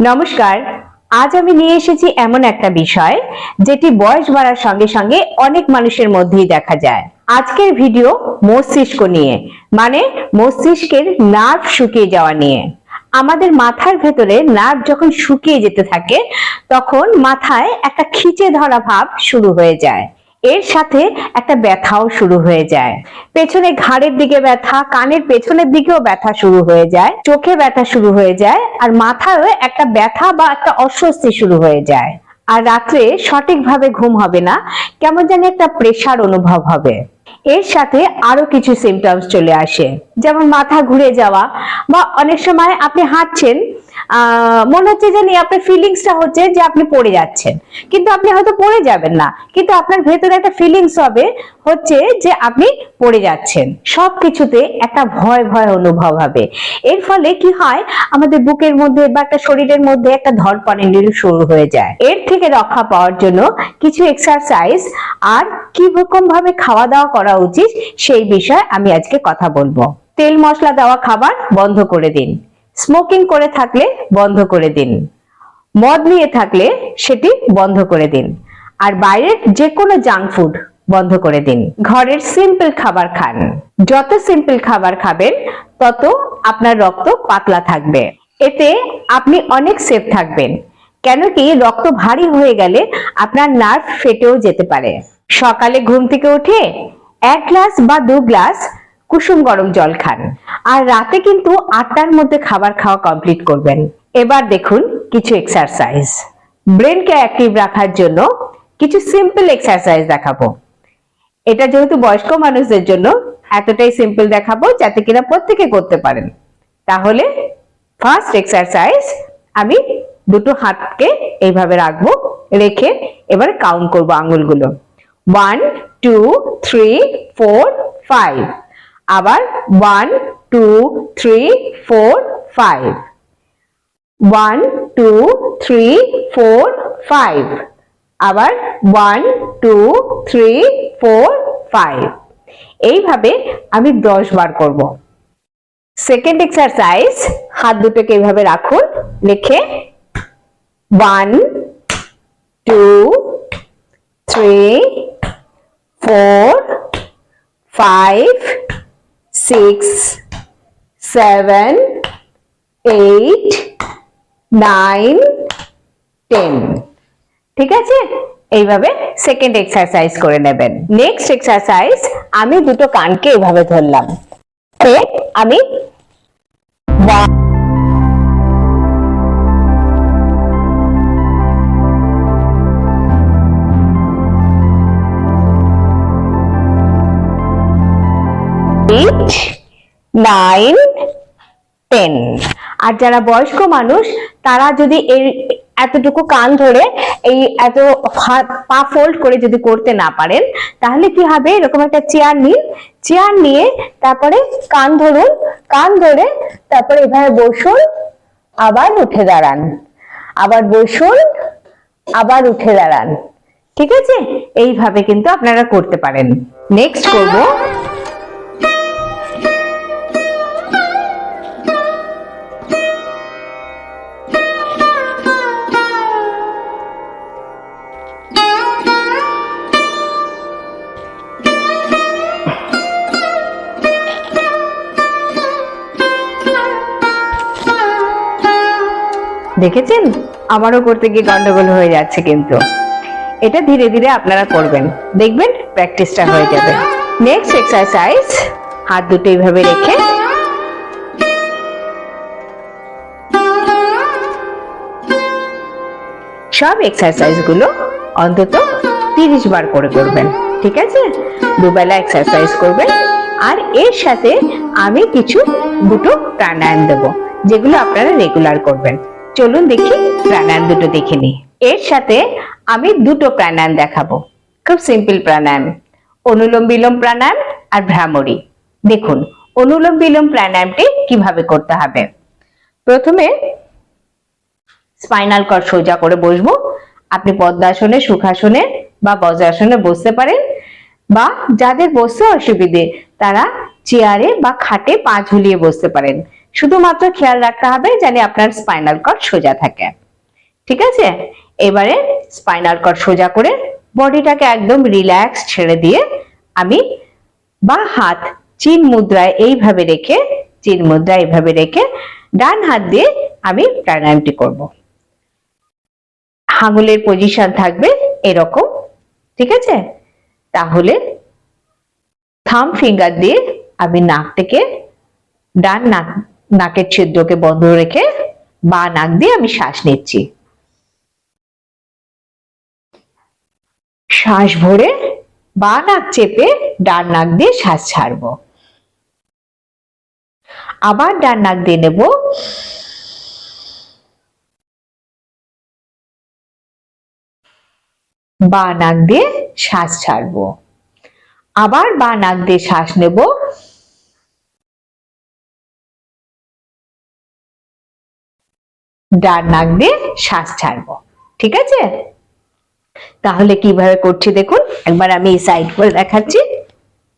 নমস্কার। আজ আমি নিয়ে এসেছি এমন একটা বিষয়, যেটি বয়স বাড়ার সঙ্গে সঙ্গে অনেক মানুষের মধ্যেই দেখা যায়। আজকের ভিডিও মস্তিষ্ক নিয়ে মানে মস্তিষ্কের নার্ভ শুকিয়ে যাওয়া নিয়ে। আমাদের মাথার ভেতরে নার্ভ যখন শুকিয়ে যেতে থাকে, তখন মাথায় একটা খিচে ধরা ভাব শুরু হয়ে যায়। এর সাথে একটা ব্যথাও শুরু হয়ে যায়। পেছনে ঘাড়ের দিকে ব্যথা, কানের পেছনের দিকেও ব্যথা শুরু হয়ে যায়। চোখে ব্যথা শুরু হয়ে যায় আর মাথায় একটা ব্যথা বা একটা অস্বস্তি শুরু হয়ে যায়। আর রাত্রে সঠিকভাবে ঘুম হবে না, কেমন জানি একটা প্রেশার অনুভব হবে। এর সাথে আরও কিছু সিমটমস চলে আসে। যেমন মাথা ঘুরে যাওয়া বা অনেক সময় আপনি হাঁটছেন মনে হচ্ছে জানি আপনার ফিলিংসটা হচ্ছে যে আপনি পড়ে যাচ্ছেন। কিন্তু আপনি হয়তো পড়ে যাবেন না। কিন্তু আপনার ভেতরে একটা ফিলিংস হবে, হচ্ছে যে আপনি পড়ে যাচ্ছেন। সবকিছুতে একটা ভয় ভয় অনুভব হবে। এর ফলে কি হয় আমাদের বুকের মধ্যে বা একটা শরীরের মধ্যে একটা ধরপড়েন্ডিল শুরু হয়ে যায়। এর থেকে রক্ষা পাওয়ার জন্য কিছু এক্সারসাইজ আর কি রকম ভাবে খাওয়া দাওয়া করা উচিত সেই বিষয়ে আমি আজকে কথা বলব। তেল মশলা দেওয়া খাবার বন্ধ করে দিন। স্মোকিং করে থাকলে বন্ধ করে দিন। মদ নিয়ে থাকলে সেটি বন্ধ করে দিন। আর বাইরের যে কোনো জাঙ্ক ফুড বন্ধ করে দিন। ঘরের সিম্পল খাবার খান। যত সিম্পল খাবার খাবেন, তত আপনার রক্ত পাতলা থাকবে। এতে আপনি অনেক সেফ থাকবেন। কেন কি রক্ত ভারী হয়ে গেলে আপনার নার্ভ ফেটেও যেতে পারে। সকালে ঘুম থেকে উঠে এক গ্লাস বা দু গ্লাস কুসুম গরম জল খান। আর রাতে কিন্তু আটটার মধ্যে খাবার খাওয়া কমপ্লিট করবেন। এবার দেখুন কিছু এক্সারসাইজ ব্রেনকে অ্যাক্টিভ রাখার জন্য কিছু সিম্পল এক্সারসাইজ দেখাবো। এটা যেহেতু বয়স্ক মানুষদের জন্য, এতটাই সিম্পল দেখাবো যাতে কিনা প্রত্যেকে করতে পারেন। তাহলে ফার্স্ট এক্সারসাইজ আমি দুটো হাতকে এইভাবে রাখব, রেখে এবার কাউন্ট করব আঙ্গুলগুলো one two three four five আবার one two three four five one two three four five আবার one two three four five এইভাবে আমি দশ বার করব। সেকেন্ড এক্সারসাইজ হাত দুটোকে এইভাবে রাখুন লিখে one two three four five six seven eight nine ten ঠিক আছে? এইভাবে সেকেন্ড এক্সারসাইজ করে নেবেন। নেক্সট এক্সারসাইজ আমি দুটো কানকে এইভাবে ধরলাম। আমি eight, টেন আর যারা বয়স্ক মানুষ তারা যদি এতটুকু কান ধরে এই এত পা ফোল্ড করে যদি করতে না পারেন, তাহলে কি হবে? এরকম একটা চেয়ার নিন। চেয়ার নিয়ে তারপরে কান ধরুন। কান ধরে তারপরে এভাবে বসুন, আবার উঠে দাঁড়ান। আবার বসুন, আবার উঠে দাঁড়ান। ঠিক আছে? এইভাবে কিন্তু আপনারা করতে পারেন। নেক্সট করব। দেখেছেন? আমারও করতে গিয়ে গন্ডগোল হয়ে যাচ্ছে কিন্তু। এটা ধীরে ধীরে আপনারা করবেন। দেখবেন প্র্যাকটিসটা হয়ে যাবে। নেক্সট এক্সারসাইজ হাত দুটো এইভাবে রেখে। সব এক্সারসাইজগুলো অন্তত তিরিশ বার করে করবেন। ঠিক আছে? দুবেলা এক্সারসাইজ করবেন। আর এর সাথে আমি কিছু দুটো প্রাণায়াম দেবো, যেগুলো আপনারা রেগুলার করবেন। চলুন দেখি প্রাণায়াম দুটো দেখে নিই। এর সাথে আমি দুটো প্রাণায়াম দেখাবো। খুব সিম্পল প্রাণায়াম। অনুলোম বিলোম প্রাণায়াম আর ভ্রামরী। দেখুন, অনুলোম বিলোম প্রাণায়ামটি কীভাবে করতে হবে। প্রথমে স্পাইনাল কর্ড সোজা করে বসবো। আপনি পদ্মাসনে, সুখাসনে বা বজ্রাসনে বসতে পারেন বা যাদের বসতে অসুবিধে, তারা চেয়ারে বা খাটে পা ঝুলিয়ে বসতে পারেন। শুধুমাত্র খেয়াল রাখতে হবে যেন আপনার স্পাইনাল কর্ড সোজা থাকে। ঠিক আছে? এবারে স্পাইনাল কর্ড সোজা করে বডিটাকে একদম রিল্যাক্স ছেড়ে দিয়ে আমি বা হাত, চিন মুদ্রায় এইভাবে রেখে, চিন মুদ্রা এইভাবে রেখে ডান হাত দিয়ে আমি প্রাণায়ামটি করব। হাঙুলের পজিশন থাকবে এরকম, ঠিক আছে? তাহলে থাম ফিঙ্গার দিয়ে আমি নাক থেকে ডান নাক নাকের ছিদ্রকে বন্ধ রেখে বা নাক দিয়ে আমি শ্বাস নিচ্ছি। শ্বাস ভরে বা নাক চেপে ডান নাক দিয়ে শ্বাস ছাড়বো। আবার ডান নাক দিয়ে নেব। বা নাক দিয়ে শ্বাস ছাড়বো। আবার বা নাক দিয়ে শ্বাস নেব। ডান নাক দিয়ে শ্বাস ছাড়বো, ঠিক আছে? তাহলে কীভাবে করছি দেখুন, একবার আমি এই সাইড করে দেখাচ্ছি,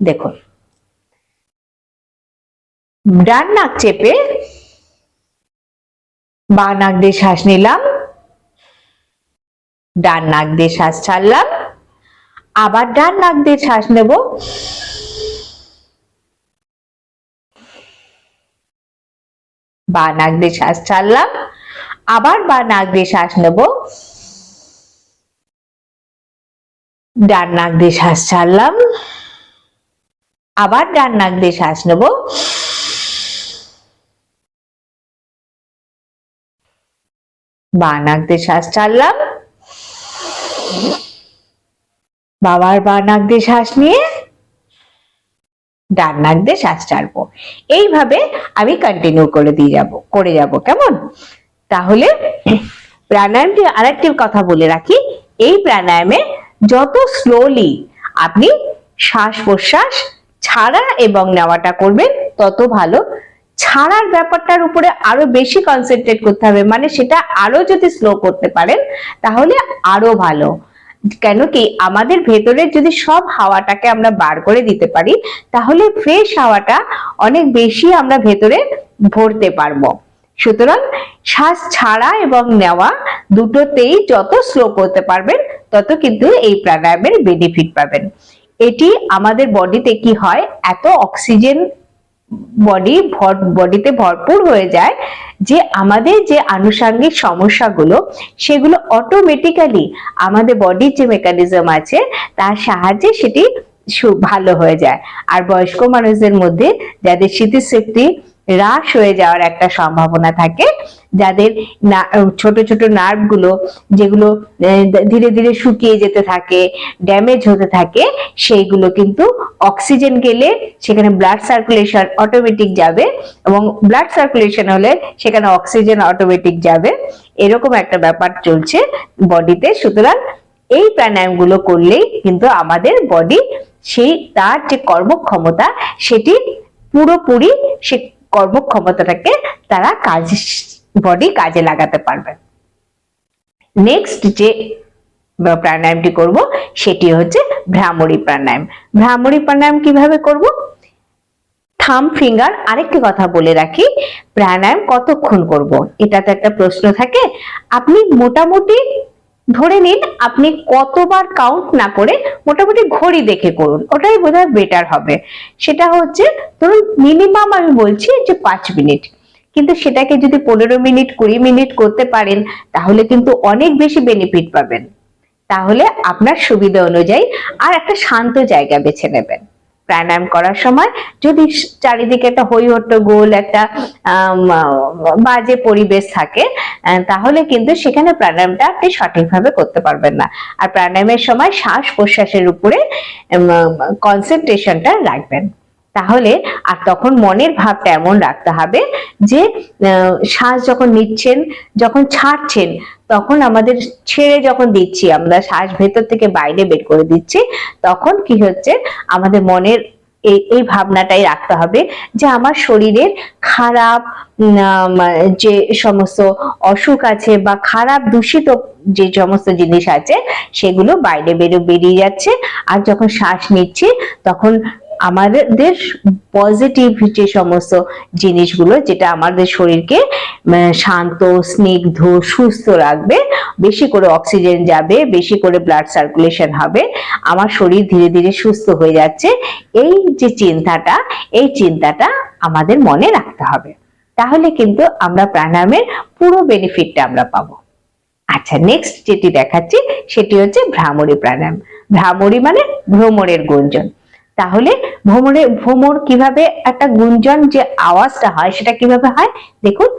দেখুন। ডান নাক চেপে বা নাক দিয়ে শ্বাস নিলাম, ডান নাক দিয়ে শ্বাস ছাড়লাম, আবার ডান নাক দিয়ে শ্বাস নেব। বা নাক দিয়ে শ্বাস ছাড়লাম আবার বা নাক দিয়ে শ্বাস নেব? ডান নাক দিয়ে শ্বাস ছাড়লাম। আবার ডান নাক দিয়ে শ্বাস নেব। বা নাক দিয়ে শ্বাস ছাড়লাম। বাবার বা নাক দিয়ে শ্বাস নিয়ে ডান নাক দিয়ে শ্বাস ছাড়বো। এইভাবে আমি কন্টিনিউ করে দিয়ে যাব, করে যাব, কেমন? তাহলে প্রাণায়ামটি আরেকটি কথা বলে রাখি। এই প্রাণায়ামে যত স্লোলি আপনি শ্বাস প্রশ্বাস ছাড়া এবং নেওয়াটা করবেন, তত ভালো। ছাড়ার ব্যাপারটার উপরে আরও বেশি কনসেন্ট্রেট করতে হবে মানে সেটা আরও যদি স্লো করতে পারেন, তাহলে আরও ভালো। কেন কি আমাদের ভেতরে যদি সব হাওয়াটাকে আমরা বার করে দিতে পারি, তাহলে ফ্রেশ হাওয়াটা অনেক বেশি আমরা ভেতরে ভরতে পারব। সুতরাং শ্বাস ছাড়া এবং নেওয়া দুটোতেই যত স্লো করতে পারবেন, তত কিন্তু এই প্রাণায়ামের বেনিফিট পাবেন। এটি আমাদের বডিতে কি হয়? এত অক্সিজেন বডি বডিতে ভরপুর হয়ে যায় যে আমাদের যে আনুষাঙ্গিক সমস্যাগুলো, সেগুলো অটোমেটিক্যালি আমাদের বডির যে মেকানিজম আছে, তার সাহায্যে সেটি ভালো হয়ে যায়। আর বয়স্ক মানুষদের মধ্যে যাদের স্মৃতিশক্তি হ্রাস হয়ে যাওয়ার একটা সম্ভাবনা থাকে। যাদের ছোট ছোট নার্ভগুলো যেগুলো ধীরে ধীরে শুকিয়ে যেতে থাকে ড্যামেজ হতে থাকে, সেইগুলো কিন্তু অক্সিজেন গেলে সেখানে ব্লাড সার্কুলেশন অটোমেটিক যাবে এবং ব্লাড সার্কুলেশন হলে সেখানে অক্সিজেন অটোমেটিক যাবে। এরকম একটা ব্যাপার চলছে বডিতে। সুতরাং এই প্রাণায়ামগুলো করলেই কিন্তু আমাদের বডি সেই, তার যে কর্মক্ষমতা সেটি পুরোপুরি সে কর্মক্ষমতাটাকে তারা কাজ বডি কাজে লাগাতে পারবে। নেক্সট যে প্রাণায়ামটি করব, সেটি হচ্ছে ভ্রামরী প্রাণায়াম। ভ্রামরী প্রাণায়াম কীভাবে করব? থাম ফিঙ্গার, আরেকটি কথা বলে রাখি, প্রাণায়াম কতক্ষণ করব? এটা তো একটা প্রশ্ন থাকে। আপনি মোটামুটি ধরে নিন আপনি কতবার কাউন্ট না করে মোটামুটি ঘড়ি দেখে করুন, ওটাই বোধহয় বেটার হবে। সেটা হচ্ছে, ধরুন মিনিমাম আমি বলছি যে পাঁচ মিনিট কিন্তু সেটাকে যদি পনেরো মিনিট কুড়ি মিনিট করতে পারেন, তাহলে কিন্তু অনেক বেশি বেনিফিট পাবেন। তাহলে আপনার সুবিধা অনুযায়ী আর একটা শান্ত জায়গা বেছে নেবেন। প্রাণায়াম করার সময় যদি চারিদিকে একটা হই গোল, একটা বাজে পরিবেশ থাকে তাহলে কিন্তু সেখানে প্রাণায়ামটা আপনি সঠিকভাবে করতে পারবেন না। আর প্রাণায়ামের সময় শ্বাস প্রশ্বাসের উপরে কনসেন্ট্রেশনটা রাখবেন। তাহলে আর তখন মনের ভাবটা এমন রাখতে হবে যে শ্বাস যখন নিচ্ছেন, যখন ছাড়ছেন তখন আমাদের ছেড়ে যখন দিচ্ছি, আমরা শ্বাস ভেতর থেকে বাইরে বের করে দিচ্ছি, তখন কি হচ্ছে? আমাদের মনের এই ভাবনাটাই রাখতে হবে যে আমার শরীরের খারাপ যে সমস্ত অসুখ আছে বা খারাপ দূষিত যে সমস্ত জিনিস আছে, সেগুলো বাইরে বেরো, বেরিয়ে যাচ্ছে। আর যখন শ্বাস নিচ্ছি, তখন আমাদের পজিটিভ যে সমস্ত জিনিসগুলো যেটা আমাদের শরীরকে শান্ত, স্নিগ্ধ, সুস্থ রাখবে, বেশি করে অক্সিজেন যাবে, বেশি করে ব্লাড সার্কুলেশন হবে, আমার শরীর ধীরে ধীরে সুস্থ হয়ে যাচ্ছে, এই যে চিন্তাটা, এই চিন্তাটা আমাদের মনে রাখতে হবে। তাহলে কিন্তু আমরা প্রাণায়ামের পুরো বেনিফিটটা আমরা পাবো। আচ্ছা নেক্সট যেটি দেখাচ্ছি, সেটি হচ্ছে ভ্রামরী প্রাণায়াম। ভ্রামরী মানে ভ্রমণের গুঞ্জন। তাহলে ভ্রমরে ভ্রমর কীভাবে একটা গুঞ্জন যে আওয়াজটা হয় সেটা কীভাবে হয়? দেখুন।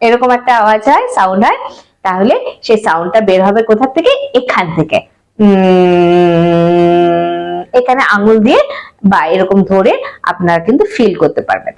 এরকম একটা আওয়াজ হয় সাউন্ড হয়। তাহলে সেই সাউন্ডটা বের হবে কোথা থেকে? এখান থেকে। এখানে আঙুল দিয়ে বা এরকম ধরে আপনারা কিন্তু ফিল করতে পারবেন।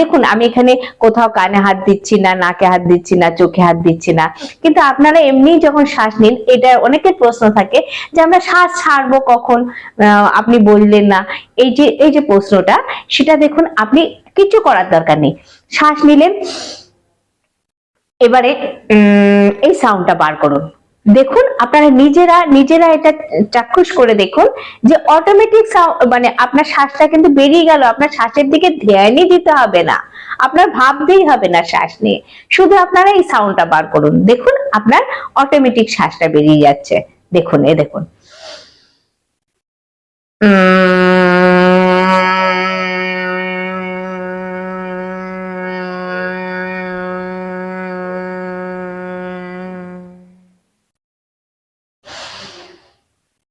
দেখুন, আমি এখানে কোথাও কানে হাত দিচ্ছি না, নাকে হাত দিচ্ছি না, চোখে হাত দিচ্ছি না। কিন্তু আপনারা এমনি যখন শ্বাস নিন, এটা অনেকের প্রশ্ন থাকে যে আমরা শ্বাস ছাড়বো কখন? আপনি বললেন না। এই যে এই যে প্রশ্নটা, সেটা দেখুন, আপনি কিছু করার দরকার নেই। শ্বাস নিলেন, এবারে এই সাউন্ডটা বার করুন। দেখুন, আপনারা নিজেরা নিজেরা এটা চাক্ষুষ করে দেখুন যে অটোমেটিক মানে আপনার শ্বাসটা কিন্তু বেরিয়ে গেল, আপনার শ্বাসের দিকে ধ্যানই দিতে হবে না। আপনার ভাবতেই হবে না শ্বাস নিয়ে। শুধু আপনারা এই সাউন্ডটা বার করুন। দেখুন, আপনার অটোমেটিক শ্বাসটা বেরিয়ে যাচ্ছে। দেখুন, এ দেখুন।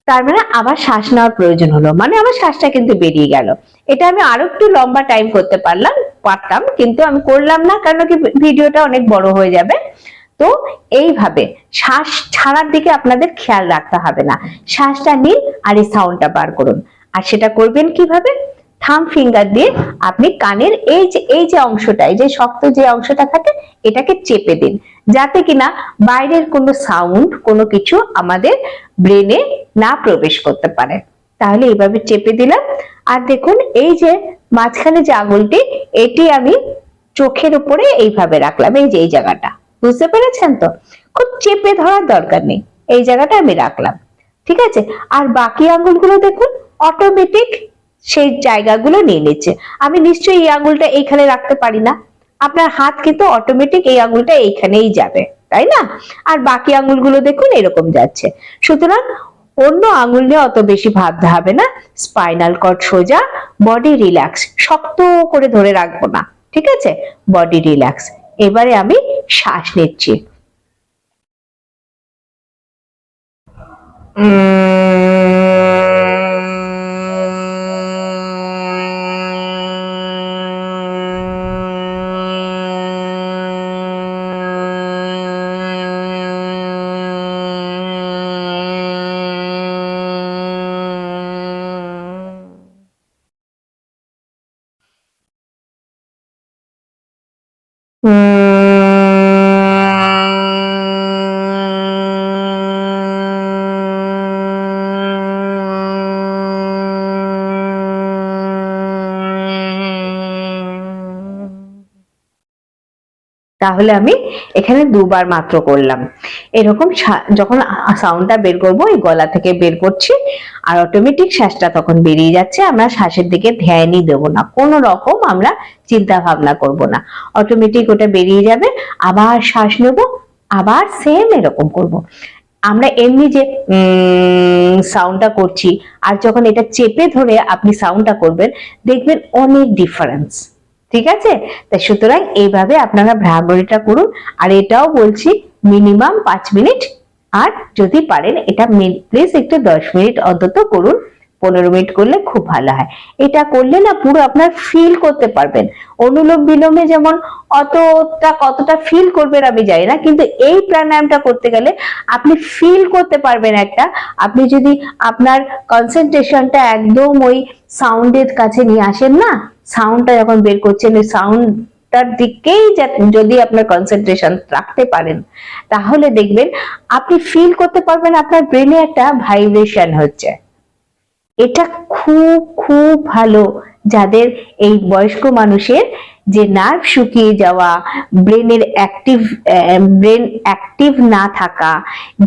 তার মানে আমার শ্বাস নেওয়ার প্রয়োজন হলো। মানে আমার শ্বাসটা কিন্তু বেরিয়ে গেল। এটা আমি আরও একটু লম্বা টাইম করতে পারলাম, পারতাম, কিন্তু আমি করলাম না কারণ কি ভিডিওটা অনেক বড় হয়ে যাবে। তো এইভাবে শ্বাস ছাড়ার দিকে আপনাদের খেয়াল রাখতে হবে না। শ্বাসটা নিন আর এই সাউন্ডটা বার করুন। আর সেটা করবেন কীভাবে? থাম ফিঙ্গার দিয়ে আপনি কানের এই যে এই যে অংশটা এই যে শক্ত যে অংশটা থাকে, এটাকে চেপে দিন। যাতে কিনা বাইরের কোনো সাউন্ড কোনো কিছু আমাদের ব্রেনে না প্রবেশ করতে পারে। তাহলে এইভাবে চেপে দিলাম। আর দেখুন, এই যে মাঝখানে যে আঙুলটি, এটি আমি চোখের উপরে এইভাবে রাখলাম, এই যে, এই জায়গাটা। বুঝতে পেরেছেন তো? খুব চেপে ধরার দরকার নেই, এই জায়গাটা আমি রাখলাম। ঠিক আছে? আর বাকি আঙ্গুলগুলো দেখুন অটোমেটিক সেই জায়গাগুলো নিয়ে নিচ্ছে। আমি নিশ্চয়ই এই আঙ্গুলটা এইখানে রাখতে পারি না। আপনার হাত কিন্তু অটোমেটিক এই আঙুলটা এইখানেই যাবে, তাই না? আর বাকি আঙুলগুলো দেখুন, এরকম যাচ্ছে। সুতরাং অন্য আঙুল নিয়ে অত বেশি ভাবতে হবে না। স্পাইনাল কর্ড সোজা, বডি রিল্যাক্স, শক্ত করে ধরে রাখব না, ঠিক আছে? Body relax. এবারে আমি শ্বাস নিচ্ছি। তাহলে আমি এখানে দুবার মাত্র করলাম। এরকম যখন সাউন্ডটা বের করব, এই গলা থেকে বের করছি, আর অটোমেটিক শ্বাসটা তখন বেরিয়ে যাচ্ছে, আমরা শ্বাসের দিকে ধ্যানই দেব না। কোনো রকম আমরা চিন্তা ভাবনা করব না। অটোমেটিক ওটা বেরিয়ে যাবে, আবার শ্বাস নেব, আবার সেম এরকম করব। আমরা এমনি যে সাউন্ডটা করছি, আর যখন এটা চেপে ধরে আপনি সাউন্ডটা করবেন, দেখবেন অনেক ডিফারেন্স ঠিক আছে? তাই সুতরাং এইভাবে আপনারা ভ্রামরিটা করুন। আর এটাও বলছি মিনিমাম পাঁচ মিনিট। আর যদি পারেন এটা প্লিজ একটু দশ মিনিট অন্তত করুন। পনেরো মিনিট করলে খুব ভালো হয়। এটা করলে না পুরো আপনার ফিল করতে পারবেন। অনুলোম বিলোমে যেমন অতটা কতটা ফিল করবেন আমি জানি না। কিন্তু এই প্রাণায়ামটা করতে গেলে আপনি ফিল করতে পারবেন একটা। আপনি যদি আপনার কনসেন্ট্রেশনটা একদম ওই সাউন্ডের কাছে নিয়ে আসেন না সাউন্ডটা যখন বের করছেন, ওই সাউন্ডটার দিকেই যদি আপনার কনসেন্ট্রেশন রাখতে পারেন, তাহলে দেখবেন আপনি ফিল করতে পারবেন আপনার ব্রেনে একটা ভাইব্রেশন হচ্ছে। এটা খুব খুব ভালো যাদের এই বয়স্ক মানুষের যে নার্ভ শুকিয়ে যাওয়া ব্রেনের অ্যাক্টিভ ব্রেন অ্যাক্টিভ না থাকা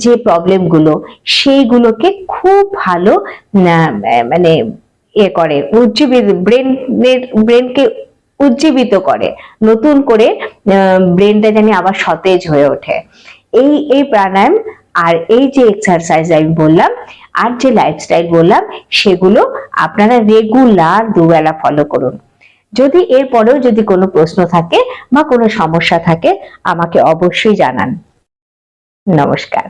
যে প্রবলেমগুলো সেইগুলোকে খুব ভালো মানে ইয়ে করে, উজ্জীবিত ব্রেনের ব্রেনকে উজ্জীবিত করে, নতুন করে ব্রেনটা জানি আবার সতেজ হয়ে ওঠে। এই এই প্রাণায়াম আর এই যে এক্সারসাইজ আমি বললাম আর যে লাইফস্টাইল বললাম, সেগুলো আপনারা রেগুলার দুবেলা ফলো করুন। যদি এরপরেও যদি কোনো প্রশ্ন থাকে বা কোনো সমস্যা থাকে, আমাকে অবশ্যই জানান। নমস্কার।